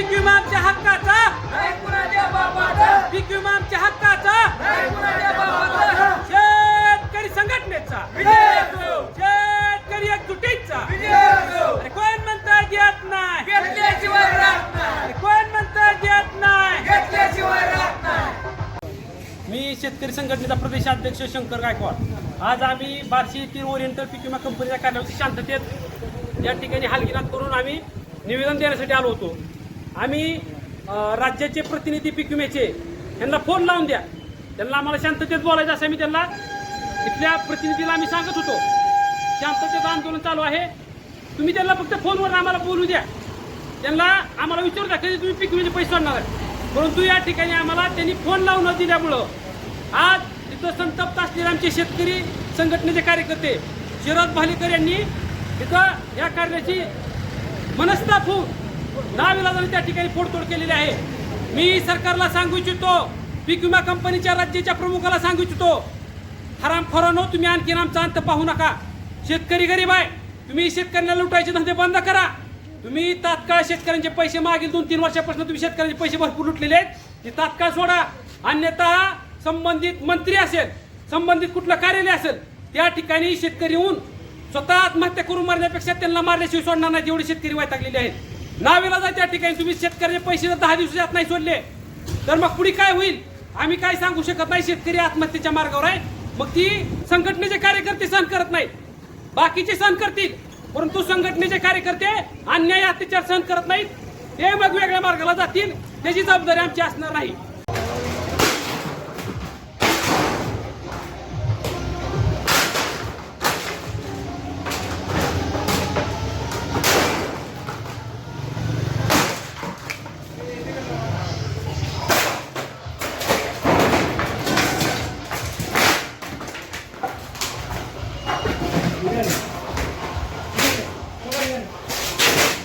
पिक्युमामच्या हक्काचा. पिक्युमामच्या हक्काचा. शेतकरी संघटनेचा. शेतकरी एकजुटीचा. अरे कोण म्हणता घेत नाही? कोण म्हणता घेत नाही? मी शेतकरी संघटनेचा प्रदेशाध्यक्ष शंकर गायकवाड. आज आम्ही बारशे येथील ओरिएंटल पिक्युमा कंपनीच्या कार्यालयाची शांततेत या ठिकाणी हालगिरात करून आम्ही निवेदन देण्यासाठी आलो होतो. आम्ही राज्याचे प्रतिनिधी पीक विम्याचे यांना फोन लावून द्या. त्यांना आम्हाला शांततेत बोलायचं असं मी त्यांना इथल्या प्रतिनिधीला आम्ही सांगत होतो. शांततेचं आंदोलन चालू आहे. तुम्ही त्यांना फक्त फोनवर आम्हाला बोलू द्या. त्यांना आम्हाला विचारू द्या कधी तुम्ही पीक पैसे आणणार आहे परंतु या ठिकाणी आम्हाला त्यांनी फोन लावून न दिल्यामुळं आज तिथं संतप्त असलेले आमचे शेतकरी संघटनेचे कार्यकर्ते शरद भालेकर यांनी तिथं या कार्याची मनस्ताप होऊन नाविलाजाने त्या ठिकाणी फोडतोड केलेली आहे. मी सरकारला सांगू इच्छितो पीक विमा कंपनीच्या राज्याच्या प्रमुखाला सांगू इच्छितो हरामखोरानो तुम्ही आणखीन आमचा अंत पाहू नका. शेतकरी गरीब आहे. तुम्ही शेतकऱ्यांना लुटायचे धंदे बंद करा. तुम्ही तात्काळ शेतकऱ्यांचे पैसे मागील दोन तीन वर्षापासून तुम्ही शेतकऱ्यांचे पैसे भरपूर लुटलेले आहेत. ते तात्काळ सोडा. अन्यथा संबंधित मंत्री असेल संबंधित कुठलं कार्यालय असेल त्या ठिकाणी शेतकरी येऊन स्वतः आत्महत्या करून मारण्यापेक्षा त्यांना मारल्याशिवाय सोडणार नाही एवढे शेतकरी वैतागलेले आहेत. नावेला जाय त्या ठिकाणी. तुम्ही शेतकऱ्याचे पैसे जर दहा दिवसात नाही सोडले तर मग पुढे काय होईल? आम्ही काय सांगू शकत नाही शेतकरी आत्महत्येच्या मार्गावर आहे. मग ती संघटनेचे कार्यकर्ते सहन करत नाहीत. बाकीचे सहन करतील परंतु संघटनेचे कार्यकर्ते अन्याय अत्याचार सहन करत नाहीत. ते मग वेगळ्या मार्गाला जातील त्याची जबाबदारी आमची असणार नाही. বুঝলেন